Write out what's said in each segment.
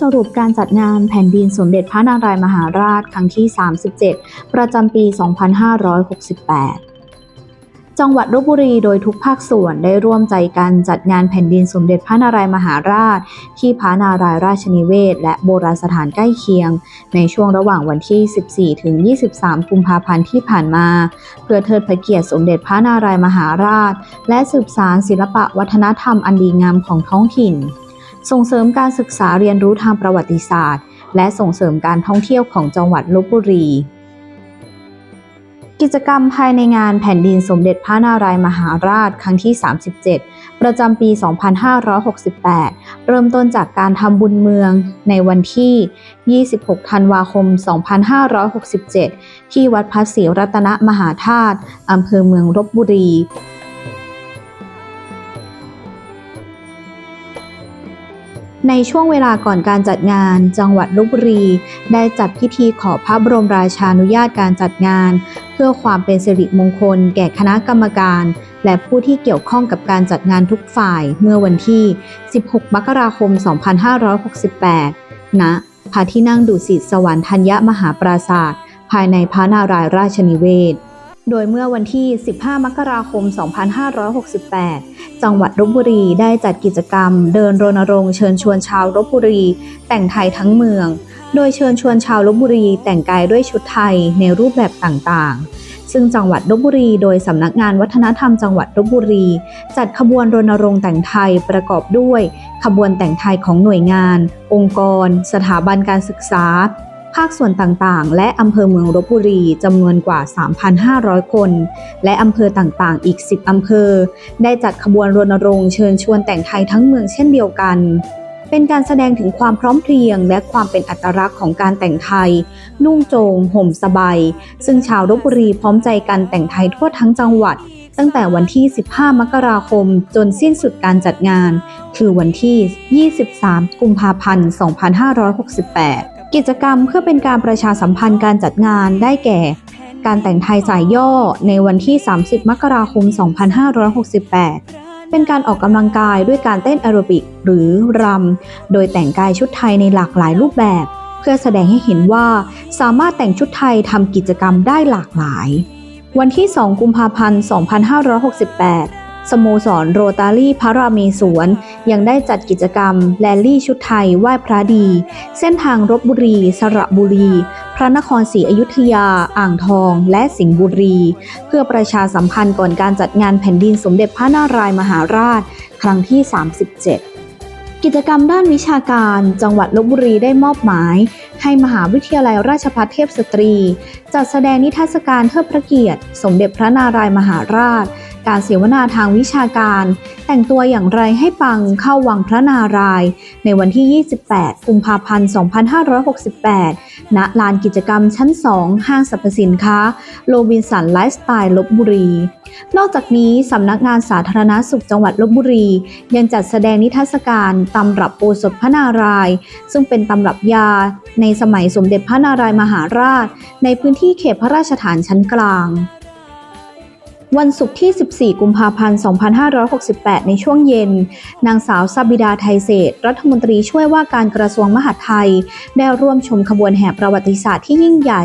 สรุปการจัดงานแผ่นดินสมเด็จพระนารายมหาราชครั้งที่ 37 ประจำปี 2568 จังหวัดลบบุรีโดยทุกภาคส่วนได้ร่วมใจกันจัดงานแผ่นดินสมเด็จพระนารายมหาราช ที่พระนารายราชนิเวศ และโบราณสถานใกล้เคียง ในช่วงระหว่างวันที่ 14 ถึง 23 กุมภาพันธ์ที่ผ่านมา เพื่อเทิดพระเกียรติสมเด็จพระนารายมหาราช และสืบสารศิลปะวัฒนธรรมอันดีงามของท้องถิ่น ส่งเสริมการศึกษาเรียนรู้ทางประวัติศาสตร์ และส่งเสริมการท่องเที่ยวของจังหวัดลบบุรี กิจกรรมภายในงานแผ่นดินสมเด็จพระนารายมหาราชครั้งที่ 37 ประจำปี 2568 เริ่มต้นจากการทำบุญเมืองในวันที่ 26 ธันวาคม 2567 ที่วัดพระศรีรัตนมหาธาตุอำเภอเมืองลบบุรี ในช่วงเวลาก่อนการจัดงาน จังหวัดลบบุรี ได้จัดพิธีขอพระบรมราชานุญาตการจัดงาน เพื่อความเป็นสิริมงคล แก่คณะกรรมการ และผู้ที่เกี่ยวข้องกับการจัดงานทุกฝ่ายเมื่อวันที่ 16 มกราคม 2568 ณ พระที่นั่งดุสิตสวรรค์ธัญมหาปราศาสตร์ภายในพระนารายณ์ราชนิเวศ โดยเมื่อวันที่ 15 มกราคม 2568 จังหวัดลบบุรีได้จัดกิจกรรม เดินรณรงค์เชิญชวนชาวลบบุรี แต่งไทยทั้งเมือง โดยเชิญชวนชาวลบบุรีแต่งกายด้วยชุดไทยในรูปแบบต่างๆ ซึ่งจังหวัดลบบุรี โดยสำนักงานวัฒนธรรมจังหวัดลบบุรี จัดขบวนรณรงค์แต่งไทยประกอบด้วย ขบวนแต่งไทยของหน่วยงาน องค์กร สถาบันการศึกษา ภาคส่วนต่างๆ และอำเภอเมืองลบบุรีจำนวนกว่า 3,500 คน และอำเภอต่างๆ อีก 10 อำเภอ ได้จัดขบวนรณรงค์เชิญชวนแต่งไทยทั้งเมืองเช่นเดียวกัน เป็นการแสดงถึงความพร้อมเพรียง และความเป็นอัตลักษณ์ของการแต่งไทย นุ่งโจง ห่มสบาย ซึ่งชาวลบบุรีพร้อมใจกันแต่งไทยทั่วทั้งจังหวัด ตั้งแต่วันที่ 15 มกราคม จนสิ้นสุดการจัดงาน คือวันที่ 23 กุมภาพันธ์ 2568 กิจกรรมเพื่อเป็นการประชาสัมพันธ์การจัดงานได้แก่ การแต่งไทยสายย่อในวันที่ 30 มกราคม 2568 เป็นการออกกำลังกายด้วยการเต้นแอโรบิกหรือรำ โดยแต่งกายชุดไทยในหลากหลายรูปแบบ เพื่อแสดงให้เห็นว่าสามารถแต่งชุดไทยทำกิจกรรมได้หลากหลาย วันที่ 2 กุมภาพันธ์ 2568 สโมสรโรตารี่พระรามีสวนยังได้จัดกิจกรรม แลลี่ชุดไทยไหว้พระดี เส้นทางรบบุรี สระบุรี พระนครศรีอยุธยา อ่างทอง และสิงห์บุรี เพื่อประชาสัมพันธ์ก่อนการจัดงานแผ่นดินสมเด็จพระนารายมหาราช ครั้งที่ 37กิจกรรมด้านวิชาการ จังหวัดลบบุรีได้มอบหมาย ให้มหาวิทยาลัยราชภัฏเทพสตรี จัดแสดงนิทรรศการเทิดพระเกียรติ สมเด็จพระนารายมหาราช การเสวนาทางวิชาการ แต่งตัวอย่างไรให้ปังเข้าวังพระนารายณ์ในวันที่ 28 กุมภาพันธ์ 2568 ณ ลานกิจกรรมชั้น 2 ห้างสรรพสินค้าโรบินสันไลฟ์สไตล์ลบบุรี นอกจากนี้สำนักงานสาธารณสุขจังหวัดลบบุรี ยังจัดแสดงนิทรรศการตำรับโอสถพระนารายณ์ซึ่งเป็นตำรับยาในสมัยสมเด็จพระนารายมหาราช ในพื้นที่เขตพระราชฐานชั้นกลาง วันศุกร์ที่ 14 กุมภาพันธ์ 2568 ในช่วงเย็น นางสาวซาบิดาไทยเศษ รัฐมนตรีช่วยว่าการกระทรวงมหาดไทย ได้ร่วมชมขบวนแห่ประวัติศาสตร์ที่ยิ่งใหญ่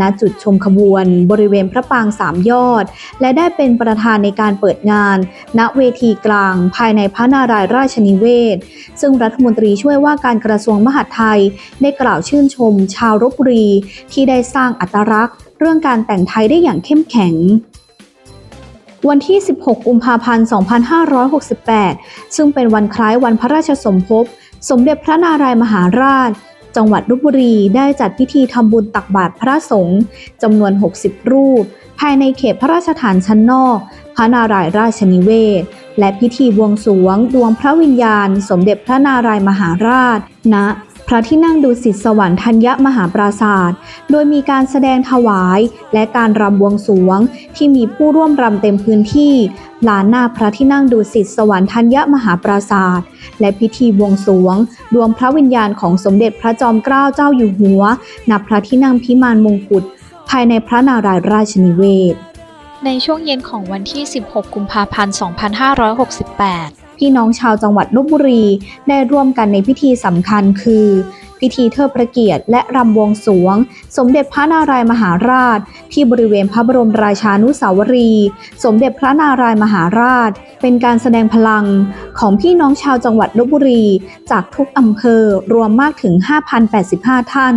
ณ จุดชมขบวน บริเวณพระปางสามยอด และได้เป็นประธานในการเปิดงาน ณ เวทีกลาง ภายในพระนารายณ์ราชนิเวศ ซึ่งรัฐมนตรีช่วยว่าการกระทรวงมหาดไทย ได้กล่าวชื่นชม ชาวลบบุรีที่ได้สร้างอัตลักษณ์ เรื่องการแต่งไทยได้อย่างเข้มแข็ง วันที่ 16 กุมภาพันธ์ 2568 ซึ่งเป็นวันคล้ายวันพระราชสมภพ สมเด็จพระนารายมหาราช จังหวัดลบบุรีได้จัดพิธีทำบุญตักบาตรพระสงฆ์จำนวน 60 รูป ภายในเขตพระราชฐานชั้นนอก พระนารายราชนิเวศ และพิธีบวงสรวงดวงพระวิญญาณ สมเด็จพระนารายมหาราช ณ พระที่นั่งดุสิตสวรรค์ธัญมหาปราศาสตร์โดยมีการแสดงถวายและการรำบวงสวงที่มีผู้ร่วมรำเต็มพื้นที่ลานหน้าพระที่นั่งดุสิตสวรรค์ธัญมหาปราศาสตร์และพิธีบวงสวงดวงพระวิญญาณของสมเด็จพระจอมเกล้าเจ้าอยู่หัวณพระที่นั่งพิมานมงกุฎภายในพระนารายณ์ราชนิเวศในช่วงเย็นของวันที่ 16 กุมภาพันธ์ 2568 พี่น้องชาวจังหวัดลบบุรี ได้ร่วมกันในพิธีสำคัญคือ พิธีเทิดพระเกียรติและรำวงสวง สมเด็จพระนารายมหาราช ที่บริเวณพระบรมราชานุสาวรี สมเด็จพระนารายมหาราช เป็นการแสดงพลังของพี่น้องชาวจังหวัดลบบุรี จากทุกอำเภอรวมมากถึง 5,085 ท่าน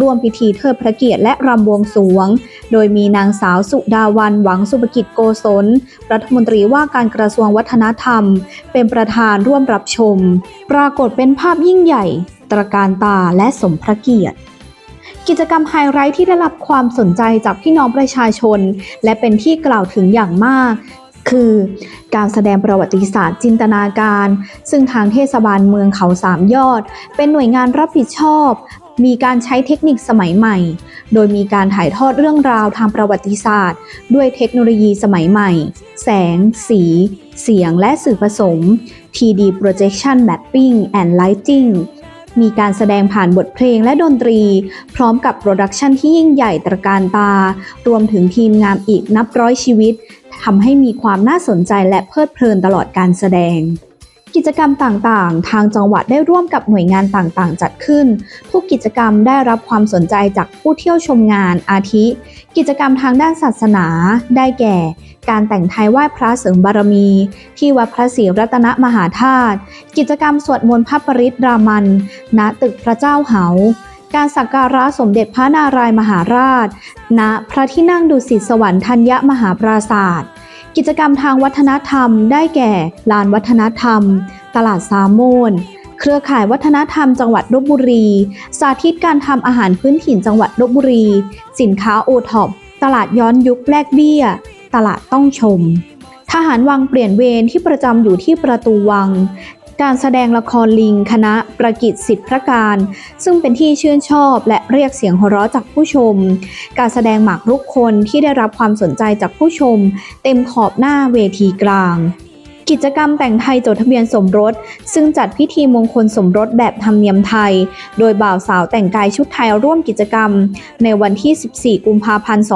ร่วมพิธีเทิดพระเกียรติและรำวงสวง โดยมีนางสาวสุดาวันหวังสุภกิจโกศล รัฐมนตรีว่าการกระทรวงวัฒนธรรม เป็นประธานร่วมรับชม ปรากฏเป็นภาพยิ่งใหญ่ ตระการตาและสมพระเกียรติกิจกรรมไฮไลท์ที่ได้รับความสนใจจากพี่น้องประชาชน และเป็นที่กล่าวถึงอย่างมาก คือการแสดงประวัติศาสตร์จินตนาการ ซึ่งทางเทศบาลเมืองเขาสามยอด เป็นหน่วยงานรับผิดชอบ มีการใช้เทคนิคสมัยใหม่ โดยมีการถ่ายทอดเรื่องราวทางประวัติศาสตร์ ด้วยเทคโนโลยีสมัยใหม่ แสง สี เสียงและสื่อผสม 3D Projection Mapping and Lighting มีการแสดงผ่านบทเพลงและดนตรี พร้อมกับโปรดักชันที่ยิ่งใหญ่ตระการตา รวมถึงทีมงานอีกนับร้อยชีวิตทำให้มีความน่าสนใจและเพลิดเพลินตลอดการแสดง กิจกรรมต่างๆ ทางจังหวัดได้ร่วมกับหน่วยงานต่างๆ จัดขึ้น ทุกกิจกรรมได้รับความสนใจจากผู้เที่ยวชมงานอาทิ กิจกรรมทางด้านศาสนา ได้แก่ การแต่งไทยไหว้พระเสริมบารมี ที่วัดพระศรีรัตนมหาธาตุ กิจกรรมสวดมนต์พระปริตรามัน ณ ตึกพระเจ้าเหาการสักการะสมเด็จพระนารายมหาราช ณ พระที่นั่งดุสิตสวรรค์ธัญญมหาปราศาสตร์ กิจกรรมทางวัฒนธรรม ได้แก่ ลานวัฒนธรรม ตลาดซามโมน เครือข่ายวัฒนธรรมจังหวัดลบบุรี สาธิตการทำอาหารพื้นถิ่นจังหวัดลบบุรี สินค้าโอท็อป ตลาดย้อนยุคแลกเบี้ย ตลาดต้องชม ทหารวังเปลี่ยนเวรที่ประจำอยู่ที่ประตูวัง การแสดงละครลิงคณะประกิจสิทธิพระการ ซึ่งเป็นที่ชื่นชอบและเรียกเสียงหัวเราะจากผู้ชม การแสดงหมากรุกคนที่ได้รับความสนใจจากผู้ชม เต็มขอบหน้าเวทีกลาง กิจกรรมแต่งไทยจดทะเบียนสมรส ซึ่งจัดพิธีมงคลสมรสแบบธรรมเนียมไทย โดยบ่าวสาวแต่งกายชุดไทยร่วมกิจกรรม ในวันที่ 14 กุมภาพันธ์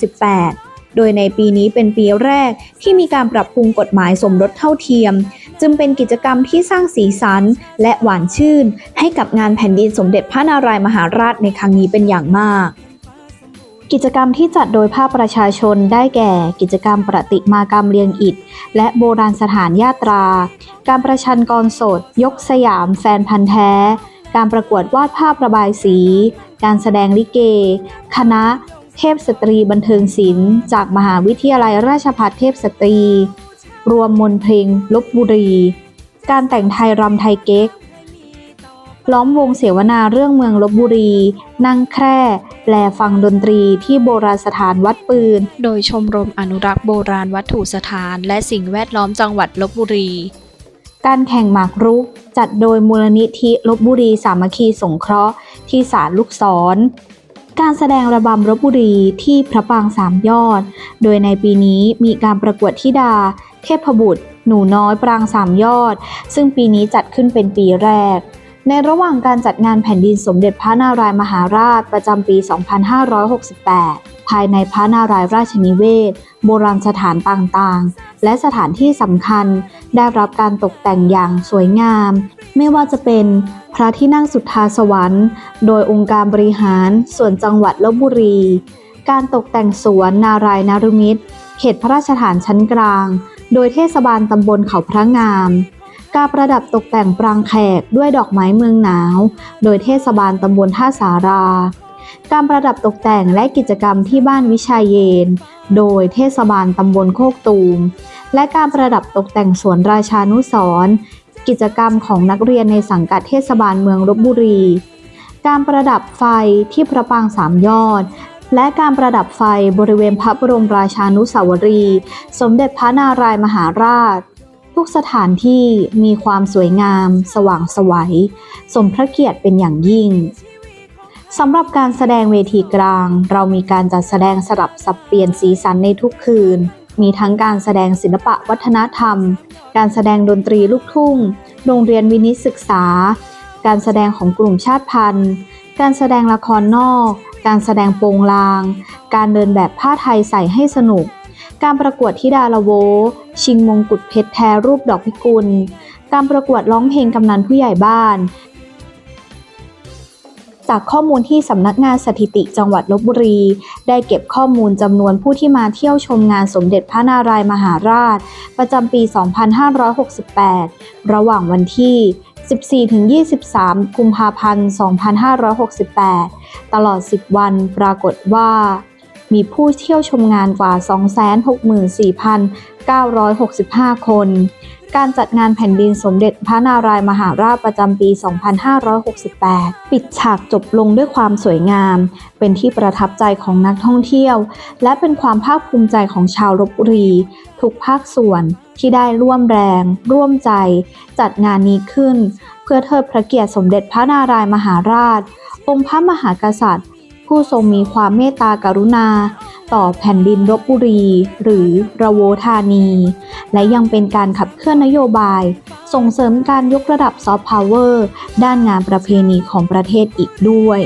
2568โดยในปีนี้เป็นปีแรกที่มีการปรับปรุงกฎหมายสมรสเท่าเทียม จึงเป็นกิจกรรมที่สร้างสีสัน และหวานชื่น ให้กับงานแผ่นดินสมเด็จพระนารายมหาราชในครั้งนี้เป็นอย่างมาก กิจกรรมที่จัดโดยภาคประชาชนได้แก่ กิจกรรมประติมากรรมเรียงอิฐ และโบราณสถานญาตรา การประชันกรสด ยกสยามแฟนพันธ์แท้ การประกวดวาดภาพระบายสี การแสดงลิเก คณะเทพสตรีบันเทิงศิลป์จากมหาวิทยาลัยราชภัฏเทพสตรี รวมมนต์เพลงลบบุรี การแต่งไทยรำไทยเก๊ก ล้อมวงเสวนาเรื่องเมืองลบบุรี นั่งแคร่แลฟังดนตรีที่โบราณสถานวัดปืน โดยชมรมอนุรักษ์โบราณวัตถุสถานและสิ่งแวดล้อมจังหวัดลบบุรี การแข่งหมากรุกจัดโดยมูลนิธิลบบุรีสามัคคีสงเคราะห์ที่ศาลลูกศรการแสดงระบำลบบุรีที่พระปรางสามยอด โดยในปีนี้มีการประกวดธิดา เทพบุตร หนูน้อยปรางสามยอด ซึ่งปีนี้จัดขึ้นเป็นปีแรก ในระหว่างการจัดงานแผ่นดินสมเด็จพระนารายมหาราชประจำปี 2568 ภายในพระนารายราชนิเวศ โบราณสถานต่างๆ และสถานที่สำคัญได้รับการตกแต่งอย่างสวยงาม ไม่ว่าจะเป็นพระที่นั่งสุทธาสวรรค์ โดยองค์การบริหารส่วนจังหวัดลบบุรี การตกแต่งสวนนารายนารุมิตร เขตพระราชฐานชั้นกลาง โดยเทศบาลตำบลเขาพระงาม การประดับตกแต่งปรางแขกด้วยดอกไม้เมืองหนาว โดยเทศบาลตำบลท่าสารา การประดับตกแต่งและกิจกรรมที่บ้านวิชัยเยน โดยเทศบาลตำบลโคกตูม และการประดับตกแต่งสวนราชานุสรกิจกรรมของนักเรียนในสังกัดเทศบาลเมืองลบบุรี การประดับไฟที่พระปางสามยอด และการประดับไฟบริเวณพระบรมราชานุสาวรีย์สมเด็จพระนารายมหาราช ทุกสถานที่มีความสวยงาม สว่างไสวัยสมพระเกียรติเป็นอย่างยิ่งสำหรับการแสดงเวทีกลาง เรามีการจัดแสดงสลับสับเปลี่ยนสีสันในทุกคืน มีทั้งการแสดงศิลปะวัฒนธรรม การแสดงดนตรีลูกทุ่ง โรงเรียนวินิศึกษา การแสดงของกลุ่มชาติพันธุ์ การแสดงละครนอก การแสดงโปงลาง การเดินแบบผ้าไทยใส่ให้สนุก การประกวดทิดาละโว ชิงมงกุฎเพชรแท้รูปดอกพิกุล การประกวดร้องเพลงกำนันผู้ใหญ่บ้าน จากข้อมูลที่สำนักงานสถิติจังหวัดลบบุรี ได้เก็บข้อมูลจำนวนผู้ที่มาเที่ยวชมงานสมเด็จพระนารายมหาราช ประจำปี 2568 ระหว่างวันที่ 14-23 กุมภาพันธ์ 2568 ตลอด 10 วันปรากฏว่า มีผู้เที่ยวชมงานกว่า 264,965 คน การจัดงานแผ่นดินสมเด็จพระนารายมหาราชประจำปี 2568 ปิดฉากจบลงด้วยความสวยงาม เป็นที่ประทับใจของนักท่องเที่ยว และเป็นความภาคภูมิใจของชาวลบบุรี ทุกภาคส่วนที่ได้ร่วมแรง ร่วมใจ จัดงานนี้ขึ้น เพื่อเทิดพระเกียรติสมเด็จพระนารายมหาราช องค์พระมหากษัตริย์ ผู้ทรงมีความเมตตากรุณา ต่อแผ่นดินลบบุรี หรือระโวธานี และยังเป็นการขับเคลื่อนนโยบาย ส่งเสริมการยกระดับซอฟต์พาวเวอร์ด้านงานประเพณีของประเทศอีกด้วย